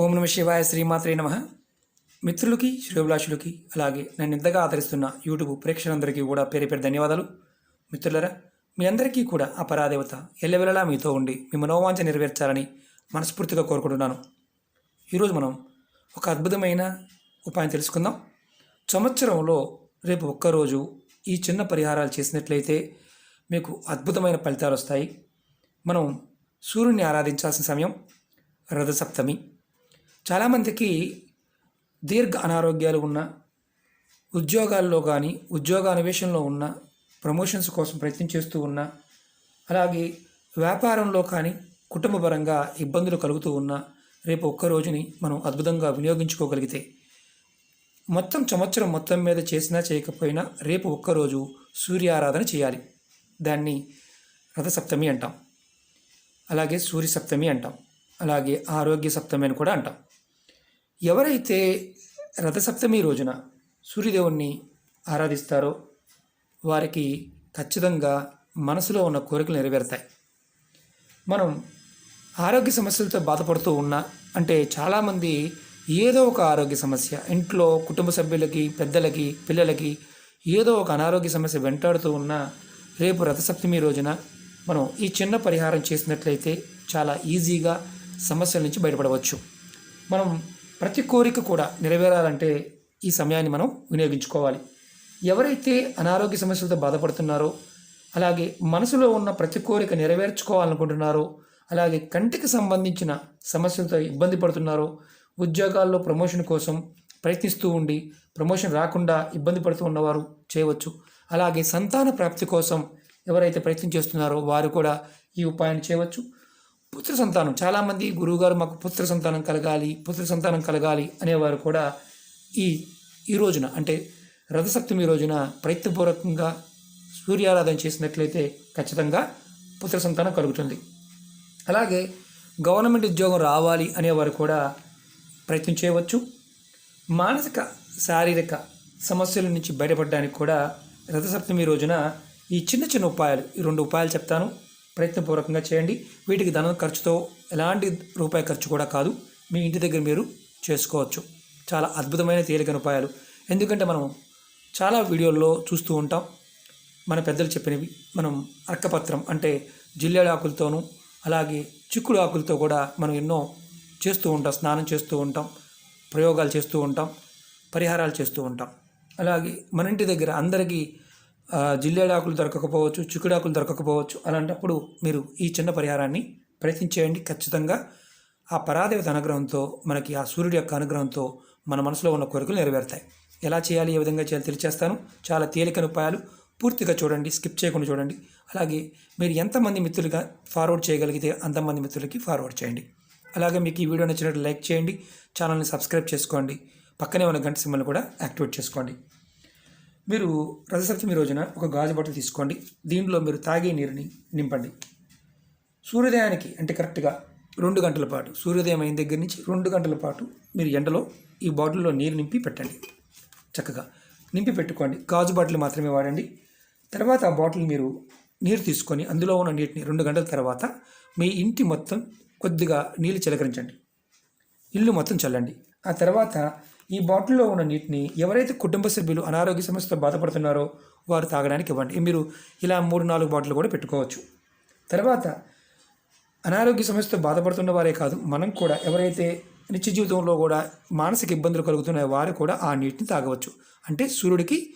ఓం నమ శివాయ శ్రీమాత్రే నమ. మిత్రులకి శ్రేభిలాషులకి అలాగే నన్ను ఇంతగా ఆదరిస్తున్న యూట్యూబ్ ప్రేక్షకులందరికీ కూడా పేరు పేరు ధన్యవాదాలు. మిత్రులరా మీ అందరికీ కూడా ఆ పరాదేవత ఎల్లవెల్లలా మీతో ఉండి మీ మనోవాంఛ నెరవేర్చాలని మనస్ఫూర్తిగా కోరుకుంటున్నాను. ఈరోజు మనం ఒక అద్భుతమైన ఉపాయం తెలుసుకుందాం. సంవత్సరంలో రేపు ఒక్కరోజు ఈ చిన్న పరిహారాలు చేసినట్లయితే మీకు అద్భుతమైన ఫలితాలు వస్తాయి. మనం సూర్యుని ఆరాధించాల్సిన సమయం రథసప్తమి. చాలామందికి దీర్ఘ అనారోగ్యాలు ఉన్న ఉద్యోగాల్లో కానీ ఉద్యోగ అన్వేషణలో ఉన్న ప్రమోషన్స్ కోసం ప్రయత్నం చేస్తూ ఉన్న అలాగే వ్యాపారంలో కానీ కుటుంబపరంగా ఇబ్బందులు కలుగుతూ ఉన్న రేపు ఒక్క రోజుని మనం అద్భుతంగా వినియోగించుకోగలిగితే మొత్తం సంవత్సరం మొత్తం మీద చేసినా చేయకపోయినా రేపు ఒక్కరోజు సూర్యారాధన చేయాలి. దాన్ని రథసప్తమి అంటాం. అలాగే సూర్య సప్తమి అంటాం. అలాగే ఆరోగ్య సప్తమి అని కూడా అంటాం. ఎవరైతే రథసప్తమి రోజున సూర్యదేవుణ్ణి ఆరాధిస్తారో వారికి ఖచ్చితంగా మనసులో ఉన్న కోరికలు నెరవేరుతాయి. మనం ఆరోగ్య సమస్యలతో బాధపడుతూ ఉన్నా అంటే చాలామంది ఏదో ఒక ఆరోగ్య సమస్య ఇంట్లో కుటుంబ సభ్యులకి పెద్దలకి పిల్లలకి ఏదో ఒక అనారోగ్య సమస్య వెంటాడుతూ ఉన్నా రేపు రథసప్తమి రోజున మనం ఈ చిన్న పరిహారం చేసినట్లయితే చాలా ఈజీగా సమస్యల నుంచి బయటపడవచ్చు. మనం ప్రతి కోరిక కూడా నెరవేరాలంటే ఈ సమయాన్ని మనం వినియోగించుకోవాలి. ఎవరైతే అనారోగ్య సమస్యలతో బాధపడుతున్నారో అలాగే మనసులో ఉన్న ప్రతి కోరిక నెరవేర్చుకోవాలనుకుంటున్నారో అలాగే కంటికి సంబంధించిన సమస్యలతో ఇబ్బంది పడుతున్నారో ఉద్యోగాల్లో ప్రమోషన్ కోసం ప్రయత్నిస్తూ ఉండి ప్రమోషన్ రాకుండా ఇబ్బంది పడుతూ ఉన్నవారు చేయవచ్చు. అలాగే సంతాన ప్రాప్తి కోసం ఎవరైతే ప్రయత్నం చేస్తున్నారో వారు కూడా ఈ ఉపాయాన్ని చేయవచ్చు. పుత్ర సంతానం. చాలామంది గురువుగారు మాకు పుత్ర సంతానం కలగాలి పుత్ర సంతానం కలగాలి అనేవారు కూడా ఈ ఈ రోజున అంటే రథసప్తమి రోజున ప్రయత్నపూర్వకంగా సూర్యారాధన చేసినట్లయితే ఖచ్చితంగా పుత్ర సంతానం కలుగుతుంది. అలాగే గవర్నమెంట్ ఉద్యోగం రావాలి అనేవారు కూడా ప్రయత్నం చేయవచ్చు. మానసిక శారీరక సమస్యల నుంచి బయటపడడానికి కూడా రథసప్తమి రోజున ఈ చిన్న చిన్న ఉపాయాలు ఈ రెండు ఉపాయాలు చెప్తాను. ప్రయత్నపూర్వకంగా చేయండి. వీటికి ధనం ఖర్చుతో ఎలాంటి రూపాయి ఖర్చు కూడా కాదు. మీ ఇంటి దగ్గర మీరు చేసుకోవచ్చు. చాలా అద్భుతమైన తేలికైన ఉపాయాలు. ఎందుకంటే మనం చాలా వీడియోల్లో చూస్తూ ఉంటాం. మన పెద్దలు చెప్పినవి. మనం అర్కపత్రం అంటే జిల్లేడు ఆకులతోనూ అలాగే చిక్కుడు ఆకులతో కూడా మనం ఎన్నో చేస్తూ ఉంటాం. స్నానం చేస్తూ ఉంటాం. ప్రయోగాలు చేస్తూ ఉంటాం. పరిహారాలు చేస్తూ ఉంటాం. అలాగే మన ఇంటి దగ్గర అందరికీ జిల్లేడాకులు దొరకకపోవచ్చు చిక్కుడాకులు దొరకకపోవచ్చు అలాంటప్పుడు మీరు ఈ చిన్న పరిహారాన్ని ప్రయత్నించేయండి ఖచ్చితంగా. ఆ పరాదేవత అనుగ్రహంతో మనకి ఆ సూర్యుడి యొక్క అనుగ్రహంతో మన మనసులో ఉన్న కోరికలు నెరవేరుతాయి. ఎలా చేయాలి ఏ విధంగా చేయాలి తెలియచేస్తాను. చాలా తేలికైన ఉపాయాలు పూర్తిగా చూడండి స్కిప్ చేయకుండా చూడండి. అలాగే మీరు ఎంతమంది మిత్రులుగా ఫార్వర్డ్ చేయగలిగితే అంతమంది మిత్రులకి ఫార్వర్డ్ చేయండి. అలాగే మీకు ఈ వీడియో నచ్చినట్టు లైక్ చేయండి ఛానల్ని సబ్స్క్రైబ్ చేసుకోండి పక్కనే ఉన్న గంట సింబల్ని కూడా యాక్టివేట్ చేసుకోండి. మీరు రథసప్తమి రోజున ఒక గాజు బట్టలు తీసుకోండి. దీంట్లో మీరు తాగే నీరుని నింపండి. సూర్యోదయానికి అంటే కరెక్ట్గా రెండు గంటల పాటు సూర్యోదయం అయిన దగ్గర నుంచి రెండు గంటల పాటు మీరు ఎండలో ఈ బాటిల్లో నీరు నింపి పెట్టండి. చక్కగా నింపి పెట్టుకోండి. గాజు బాటిల్ మాత్రమే వాడండి. తర్వాత ఆ బాటిల్ మీరు నీరు తీసుకొని అందులో ఉన్న నీటిని రెండు గంటల తర్వాత మీ ఇంటి మొత్తం కొద్దిగా నీళ్ళు చిలకరించండి. ఇల్లు మొత్తం చల్లండి. ఆ తర్వాత ఈ బాటిల్లో ఉన్న నీటిని ఎవరైతే కుటుంబ సభ్యులు అనారోగ్య సమస్యతో బాధపడుతున్నారో వారు తాగడానికి ఇవ్వండి. మీరు ఇలా మూడు నాలుగు బాటిల్ కూడా పెట్టుకోవచ్చు. తర్వాత అనారోగ్య సమస్యతో బాధపడుతున్న వారే కాదు మనం కూడా ఎవరైతే నిత్య జీవితంలో కూడా మానసిక ఇబ్బందులు కలుగుతున్నాయో వారు కూడా ఆ నీటిని తాగవచ్చు. అంటే సూర్యుడికి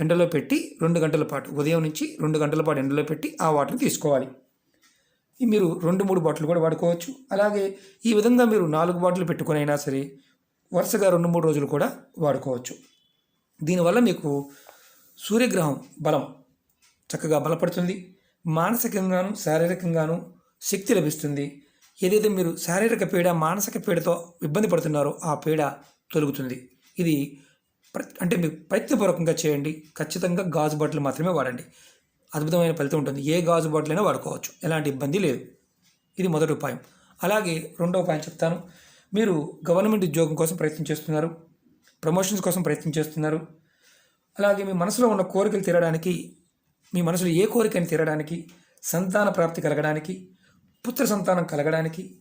ఎండలో పెట్టి రెండు గంటల పాటు ఉదయం నుంచి రెండు గంటల పాటు ఎండలో పెట్టి ఆ వాటర్ని తీసుకోవాలి. మీరు రెండు మూడు బాటిల్ కూడా వాడుకోవచ్చు. అలాగే ఈ విధంగా మీరు నాలుగు బాటిల్ పెట్టుకునైనా సరే వరుసగా రెండు మూడు రోజులు కూడా వాడుకోవచ్చు. దీనివల్ల మీకు సూర్యగ్రహం బలం చక్కగా బలపడుతుంది. మానసికంగాను శారీరకంగాను శక్తి లభిస్తుంది. ఏదైతే మీరు శారీరక పీడ మానసిక పీడతో ఇబ్బంది పడుతున్నారో ఆ పీడ తొలుగుతుంది. ఇది అంటే మీరు ప్రయత్నపూర్వకంగా చేయండి. ఖచ్చితంగా గాజు బాటిల్ మాత్రమే వాడండి. అద్భుతమైన ఫలితం ఉంటుంది. ఏ గాజు బాటిల్ అయినా వాడుకోవచ్చు. ఎలాంటి ఇబ్బంది లేదు. ఇది మొదటి ఉపాయం. అలాగే రెండో ఉపాయం చెప్తాను. మీరు గవర్నమెంట్ ఉద్యోగం కోసం ప్రయత్నం చేస్తున్నారు ప్రమోషన్స్ కోసం ప్రయత్నం చేస్తున్నారు. అలాగే మీ మనసులో ఉన్న కోరికలు తీరడానికి మీ మనసులో ఏ కోరికని తీరడానికి సంతాన ప్రాప్తి కలగడానికి పుత్ర సంతానం కలగడానికి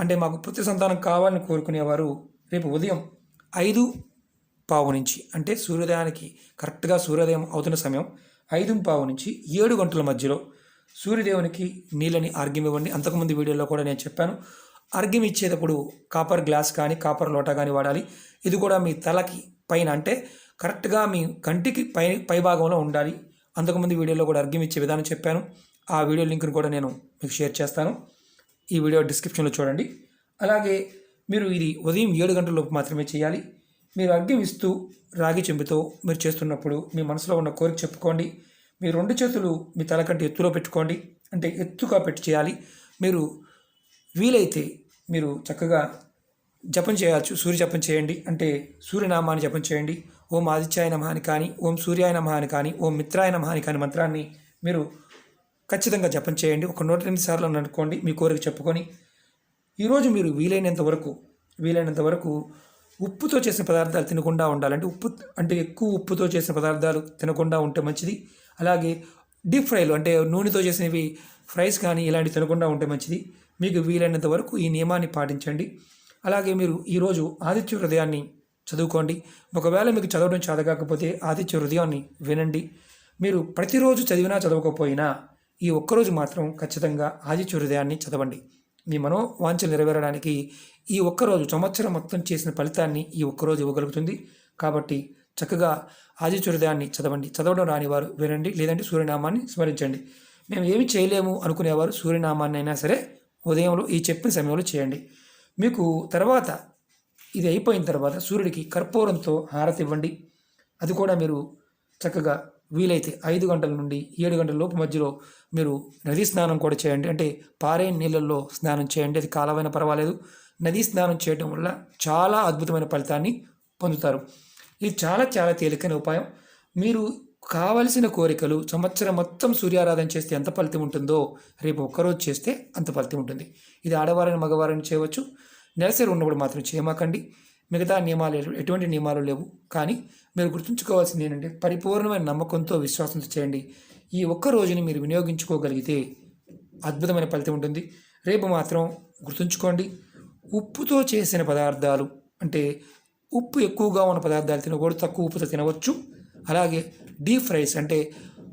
అంటే మాకు పుత్ర సంతానం కావాలని కోరుకునేవారు రేపు ఉదయం ఐదు పావు నుంచి అంటే సూర్యోదయానికి కరెక్ట్గా సూర్యోదయం అవుతున్న సమయం ఐదు పావు నుంచి ఏడు గంటల మధ్యలో సూర్యదేవునికి నీళ్ళని ఆర్గ్యం ఇవ్వండి. అంతకుముందు వీడియోలో కూడా నేను చెప్పాను అర్ఘ్యం ఇచ్చేటప్పుడు కాపర్ గ్లాస్ కానీ కాపర్ లోటా కానీ వాడాలి. ఇది కూడా మీ తలకి పైన అంటే కరెక్ట్గా మీ కంటికి పై పై భాగంలో ఉండాలి. అంతకుముందు వీడియోలో కూడా అర్ఘ్యం ఇచ్చే విధానం చెప్పాను. ఆ వీడియో లింక్ను కూడా నేను మీకు షేర్ చేస్తాను. ఈ వీడియో డిస్క్రిప్షన్లో చూడండి. అలాగే మీరు ఇది ఉదయం ఏడు గంటల లోపు మాత్రమే చేయాలి. మీరు అర్ఘ్యం ఇస్తూ రాగి చెంబుతో మీరు చేస్తున్నప్పుడు మీ మనసులో ఉన్న కోరిక చెప్పుకోండి. మీ రెండు చేతులు మీ తల కంటే ఎత్తులో పెట్టుకోండి. అంటే ఎత్తుగా పెట్టి చేయాలి. మీరు వీలైతే మీరు చక్కగా జపం చేయవచ్చు సూర్య జపం చేయండి. అంటే సూర్యనామాన్ని జపం చేయండి. ఓం ఆదిత్యాయ నమః అని కానీ ఓం సూర్యాయ నమః అని కానీ ఓం మిత్రాయ నమః అని కానీ మంత్రాన్ని మీరు ఖచ్చితంగా జపం చేయండి. ఒక నూట ఎనిమిది సార్లు అనుకోండి. మీ కోరిక చెప్పుకొని ఈరోజు మీరు వీలైనంత వరకు వీలైనంత వరకు ఉప్పుతో చేసిన పదార్థాలు తినకుండా ఉండాలంటే ఉప్పు అంటే ఎక్కువ ఉప్పుతో చేసిన పదార్థాలు తినకుండా ఉంటే మంచిది. అలాగే డీప్ ఫ్రైలు అంటే నూనెతో చేసినవి ఫ్రైస్ కానీ ఇలాంటివి తినకుండా ఉంటే మంచిది. మీకు వీలైనంత వరకు ఈ నియమాన్ని పాటించండి. అలాగే మీరు ఈరోజు ఆదిత్య హృదయాన్ని చదువుకోండి. ఒకవేళ మీకు చదవడం చదవకపోతే ఆదిత్య హృదయాన్ని వినండి. మీరు ప్రతిరోజు చదివినా చదవకపోయినా ఈ ఒక్కరోజు మాత్రం ఖచ్చితంగా ఆదిత్య హృదయాన్ని చదవండి. మీ మనో వాంఛలు నెరవేరడానికి ఈ ఒక్కరోజు సంవత్సరం మొత్తం చేసిన ఫలితాన్ని ఈ ఒక్కరోజు ఇవ్వగలుగుతుంది. కాబట్టి చక్కగా ఆదిత్య హృదయాన్ని చదవండి. చదవడం రాని వారు వినండి. లేదంటే సూర్యనామాన్ని స్మరించండి. మేము ఏమి చేయలేము అనుకునేవారు సూర్యనామాన్ని అయినా సరే ఉదయంలో ఈ చెప్పిన సమయంలో చేయండి. మీకు తర్వాత ఇది అయిపోయిన తర్వాత సూర్యుడికి కర్పూరంతో హారతి ఇవ్వండి. అది కూడా మీరు చక్కగా వీలైతే ఐదు గంటల నుండి ఏడు గంటల లోపు మధ్యలో మీరు నదీ స్నానం కూడా చేయండి. అంటే పారే నీళ్ళల్లో స్నానం చేయండి. అది కాలమైన పర్వాలేదు. నదీ స్నానం చేయడం వల్ల చాలా అద్భుతమైన ఫలితాన్ని పొందుతారు. ఇది చాలా చాలా తేలికైన ఉపాయం. మీరు కావలసిన కోరికలు సంవత్సరం మొత్తం సూర్యారాధన చేస్తే ఎంత ఫలితం ఉంటుందో రేపు ఒక్కరోజు చేస్తే అంత ఫలితం ఉంటుంది. ఇది ఆడవారిని మగవారిని చేయవచ్చు. నెలసరి ఉన్నప్పుడు మాత్రం చేయమాకండి. మిగతా నియమాలు ఎటువంటి నియమాలు లేవు. కానీ మీరు గుర్తుంచుకోవాల్సింది ఏంటంటే పరిపూర్ణమైన నమ్మకంతో విశ్వాసంతో చేయండి. ఈ ఒక్క రోజుని మీరు వినియోగించుకోగలిగితే అద్భుతమైన ఫలితం ఉంటుంది. రేపు మాత్రం గుర్తుంచుకోండి. ఉప్పుతో చేసిన పదార్థాలు అంటే ఉప్పు ఎక్కువగా ఉన్న పదార్థాలు తినకూడదు తక్కువ ఉప్పుతో తినవచ్చు. అలాగే డీప్ ఫ్రైస్ అంటే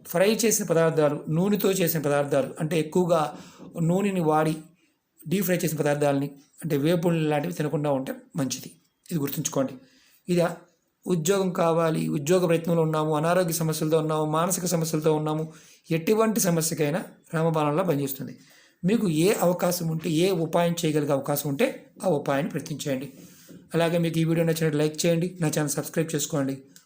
ఫ్రై చేసిన పదార్థాలు నూనెతో చేసిన పదార్థాలు అంటే ఎక్కువగా నూనెని వాడి డీప్ ఫ్రై చేసిన పదార్థాలని అంటే వేపుళ్ళు లాంటివి తినకుండా ఉంటే మంచిది. ఇది గుర్తుంచుకోండి. ఇది ఉద్యోగం కావాలి ఉద్యోగ ప్రయత్నంలో ఉన్నాము అనారోగ్య సమస్యలతో ఉన్నాము మానసిక సమస్యలతో ఉన్నాము ఎటువంటి సమస్యకైనా రామబాణంలో పనిచేస్తుంది. మీకు ఏ అవకాశం ఉంటే ఏ ఉపాయం చేయగలిగే అవకాశం ఉంటే ఆ ఉపాయాన్ని ప్రయత్నించేయండి. అలాగే మీకు ఈ వీడియో నచ్చినట్టు లైక్ చేయండి నా ఛానల్ సబ్స్క్రైబ్ చేసుకోండి.